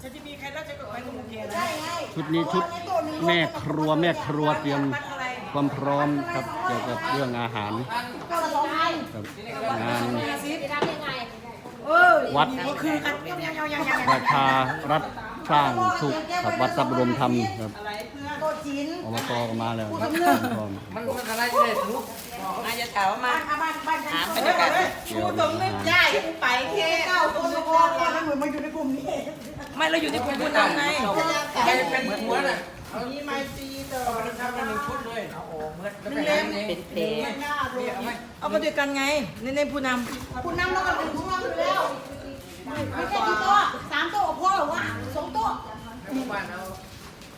ฉันจะมีใครแล้วฉันก็ไปกับโอเคนะใช่ไงชุดนี้ชุดแม่ครัวแม่ครัวเตรียมวัดอะไรความพร้อมครับเกี่ยวกับเรื่องอาหารก็สองพันครับงานจะทำยังไงเออวัดก็คือกันยังยังยังยังยังประชารัฐสร้างสุขครับวัดสับรมธรรมครับ อะไรเพื่อนโต๊ะจีนอบตก็มาแล้วครับพร้อมมันมันอะไรจะได้ทะลุอาจจะถามมาบ้านบ้านถามบรรยากาศกูตรงนึกได้กูไปแค่เก้าคนพอพอแล้วเหมือนมาอยู่ในกลุ่มนี้ไม่เราอยู่ในกลุ่มผู้นำไงใครเป็นหัวน่ะเอามีไม้ตีเตอเอาไปทำกันหนึ่งชุดเลยเอาออกเมื่อแล้วไปหาเองเป็นเพลหน้าดูเอาไหมเอามาด้วยกันไงในในผู้นคุณนั่งแล้วกันถึงของเราอยู่แล้วไม่ใช่กี่โต๊ะสามโต๊ะพอหรอวะสองโต๊ะบ้านเอา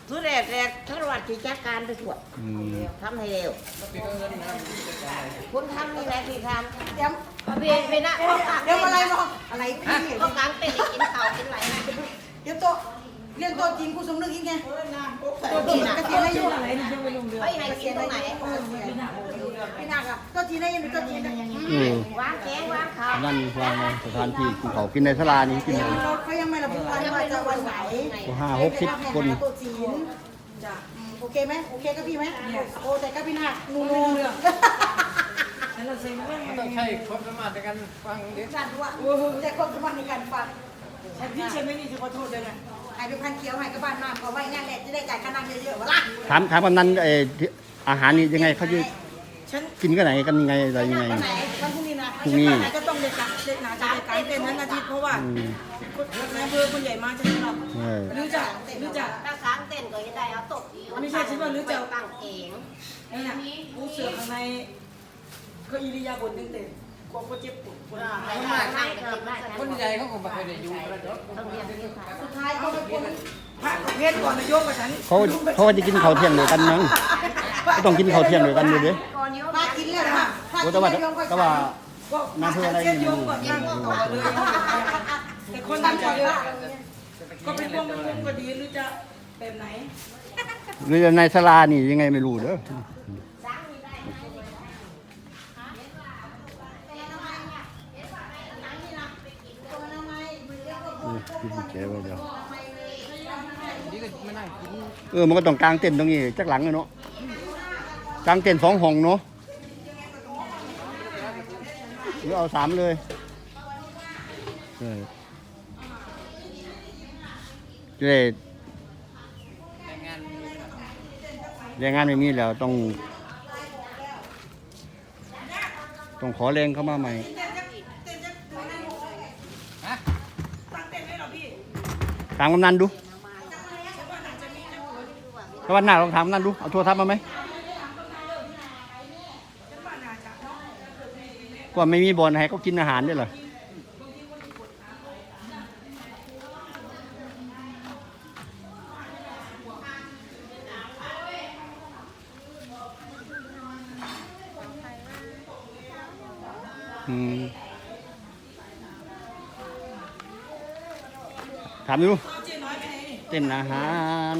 ทุเรศแรกทั้งวัดที่จัดการไปทั่วอืม ทำให้เร็วปิดเงินนะคุณทำนี่แหละที่ทำเดี๋ยวเบียนไปนะพวกกลางเดี๋ยวอะไรบอกอะไรพี่พวกกลางเต้นให้กินข้าวกินอะไรนะเดี๋ยวโต๊ะเรียนโต๊ะจีนกูสมนึกอีกไงโต๊ะจีนกระเทียมอะไรอยู่ำอะไรนี่ยังไม่ลงเรือเฮ้ยให้กินตรงไหน พี่นักอะโต๊ะจีนได้ยังโต๊ะจีนได้ยังเออวางแกงวางข้าวนั่นวางในสถานที่กินเขาวกินในสลานี้กินเลยเขายังไม่ระบุวันว่าจะวันไหนห้าหกสิบคนโต๊ะจีนจ้ะโอเคไหมโอเคกับพี่ไหมโอ้แต่กับพี่นักนูนูเรื่องนั่นเราเซ็งเรื่องมันต้องใช้ความสามารถในการฟังเด็กจัดว่าแต่ความสมพันธ์ในการฟังฉันที่ฉันไม่นี่จะขอโทษด้วยนะให้เป็นพันเคี้ยวให้กับบ้านน้ำก็ไว้นั่นแหละจะได้จ่ายค่าน้ำเยอะๆวะล่ะถามถามกำนันเออที่อาหารนี่ยังไงเขาจะ ฉันกินกันไหนกันยังไงอะไรยังไง วันไหนวันพรุ่งนี้นะพรุ่งนี้ไหนก็ต้องเด็กกันเด็กหนาจะเด็กกันเต้นนั้นอาทิตย์เพราะว่าอืมนายอำเภอคนใหญ่มาใช่ไหมเราเออหรือจะหรือจะ ถ้าค้างเต้นก็จะได้เอาตกไม่ใช่ฉันว่าหรือจะตั้งเองนี่นะกูเสือกข้างในก็อิริยาบถหนึงแต่กลัวเขาเจ็บปวดคนไม่ได้ไม่ได้คนใหญ่เขาคงไม่เคยได้อยู่แล้วเนาะต้องเรียนที่ค่ะสุดท้ายก็เป็นคนพระประเภทก่อนนายกกับฉันเขาเขาจะกินข้าวเที่ยงด้วยกันมั้งก็ต้องกินข้าวเที่ยงด้วยกันอยู่ดิก่อนนี้ มากินเลยนะโอ้แต่ว่าแต่ว่าก็น้ำเพื่ออะไรเส้นนี่โยงก่อนนั่งต่อเลยแต่คนทำจะเยอะก็เป็นพวงเป็นพวงก็ดีหรือจะแบบไหนหรือในสลานี่ยังไงไม่รู้เด้ออืมกินแกไว้เดี๋ยวนี่ก็มานั่งกินเออ มันก็ต้องกางเต็นท์ตรงนี้จักหลังเลยเนาะ กางเต็นท์สองห้องเนาะหรือเอาสามเลยเออจะได้แต่งงานแรงงานไม่มีแล้วต้อง ต้องขอแรงเข้ามาใหม่ฮะถามกำนันดูถ้าวันหน้าลองถามกำนันดู เอาโทรศัพท์มาไหม ก็ไม่มีบอลให้เขากินอาหารด้วยเหรอถามดูเจ๊น้อยู่เต้นอาหาร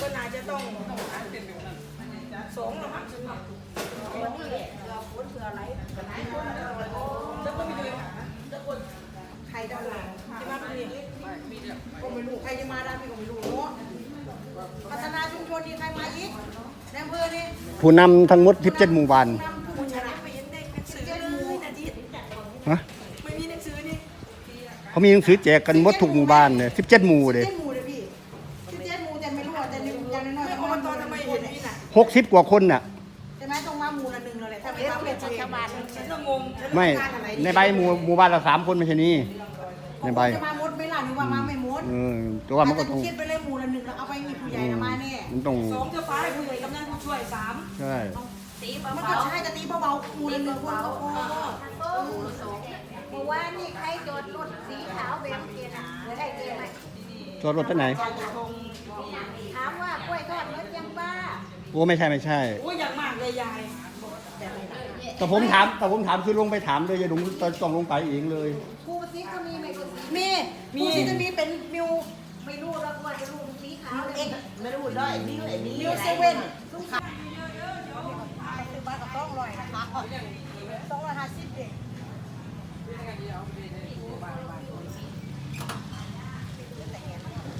ก็น่าจะต้องส องละมั้งฉันว่าแล้วก็มีด้วยจะคนใครด้านหลังใช่ไหมพี่ก็ไม่รู้ใครจะมาด้านพี่ก็ไม่รู้เนาะพัฒนาชุมชนนี่ใครมาอีกในอำเภอนี่ผู้นำทั้งหมด17หมู่บ้านนำผู้ชนะไปเห็นได้หนังสือเลยนะที่ฮะไม่มีหนังสือนี่เขามีหนังสือแจกกันหมดทุกหมู่บ้านเลย17หมู่เลยเจ็ดหมู่เลยพี่เจ็ดหมู่แต่ไม่รู้ว่าแต่ในอย่างน้อยๆไม่ต้อองบมาตทำไมเห็นนี่น่ะ60กว่าคนน่ะ เลยแหละถ้าไม่มาเป็นชาวบ้านฉันก็งงฉันไม่ในใบหมู่หมู่บ้านละสามคนไม่ใช่นี่ในใบจะมามดไหม่ล่ะหรือว่ามาไม่มดเออแต่ว่ามันก็ต้องคิดไปเลยหมู่ละหนึ่งแล้วเอาไปมีผู้ใหญ่มาแน่มันต้องสองเจ้าฟ้าให้ผู้ใหญ่กำนันผู้ช่วยสามใช่ตีมันเบาก็ใช้จะตีเบาๆหมู่ละหนึ่งคนก็พอๆเมื่อวานนี่ใครจอดรถสีขาวแบบเกียร์น่ะได้เจอไหมจอดรถที่ไหนถามว่ากล้วยทอดรถยังบ้าโอ้ไม่ใช่ไม่ใช่โอ้ยอยากเลยยาย แต่ผมถามแต่ผมถามคือลงไปถามเลยอย่าลงต้องลงไปเองเลย ครูซิก็มีไหมครูซิมีมีที่จะมีเป็นมิวไม่รู้แล้วว่าจะรู้สีขาวเลยเอ็กไม่รู้ได้นี่ไอ้นี่มิวเซเว่นลูกค้าซื้อบ้านก็ต้องร้อยนะคะต้องร้อยห้าสิบเด็ก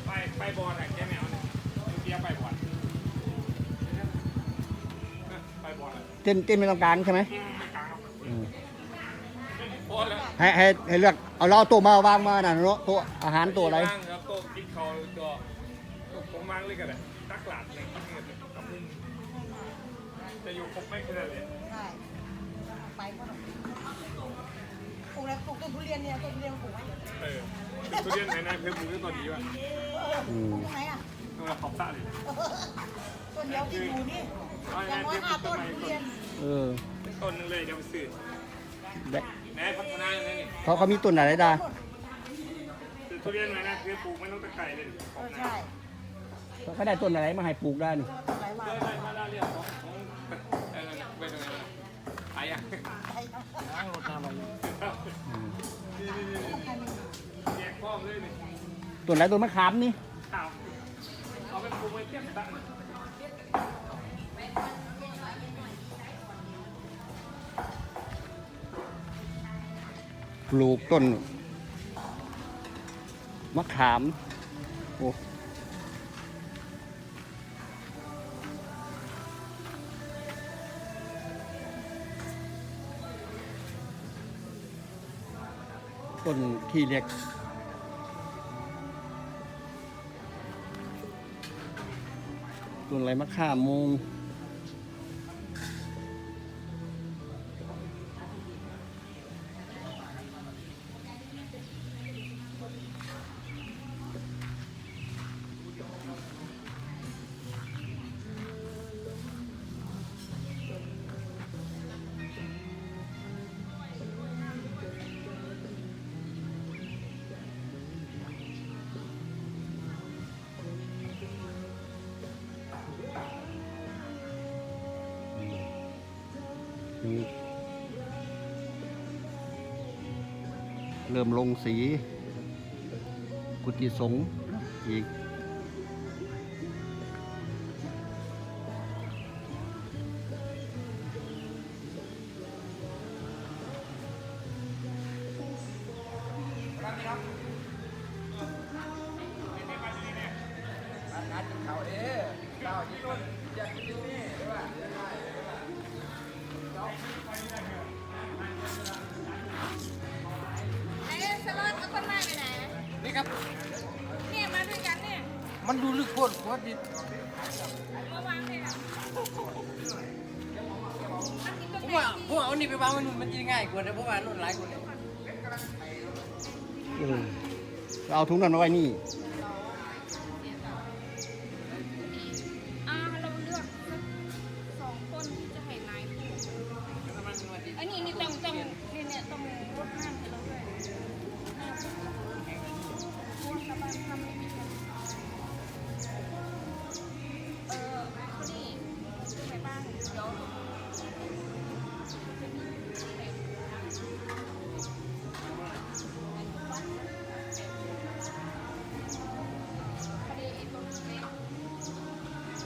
ไปไปบอลอะแกแมวเนี่ยเกียร์ไปบอลไป บอลอะเต้นเต้นไม่ต้องกลางใช่ไหมไม่กลางหรอกอืมบอลแล้วให้ให้ให้เลือกเอาเราโต๊ะมาวางมาน่ะเนาะโต๊ะอาหารโต๊ะอะไรว่างครับโต๊ะกินเขาก็ผมวางเลยกันเลยตักหลาดเลยกินกันกับมุมจะอยู่ครบไม่ขนาดเลยใช่ไปก็ต้องปลูกแล้วปลูกต้นทุเรียนเนี่ยต้นทุเรียนปลูกไว้เออทุเรียนไหนนายเพิ่มมือตัวดีว่ะอืมตรงไหนอะเออขอบตาเลยต้นเดียวที่อยู่นี่เอาอไงย่างน้อยเพิ่มห้าต้ต้นนไม้ทุต้เรียนเออต้นนึงเลยเดี๋ยวซื้อแบบแม่พัฒนาเลยนี่เขาเขามีต้นอะไรได้ทุเรียนไหนนายเพิ่มปลูกไม่ต้องตะไคร้เลยขเออบอนะใช่เขาได้ต้นอะไรมาให้ปลูกได้นี่ต้นไหนมาได้ได้มาได้เรียกของของเออไปตรงไหนไปอะล้างรถน้ำไปแยกข้อมเลยนี่ต้นอะไรต้นมะขามนี่ข่าวเอาไปปลูกไว้เทียบตั้ง ปลูกต้นมะขามโอ้ต้นขี้เหล็กต้นอะไรมะข่ามมง เริ่มลงสี กุฏิสงฆ์อีกการกินข้าเด้อข้าวยี่นอยากกิน นี่ครับ เนี่ยมาด้วยกันเนี่ยมันดูลึกโคตรโคตรดิมาวางเลยอะมันกินต้นผมไม้ว่าผมว่าเอานี่ไปวางไว้นู่นมันจะง่ายกว่านะเพราะว่านู่นหลายคนเนี่ยเออเอาถุงนั้นมาไว้นี่เ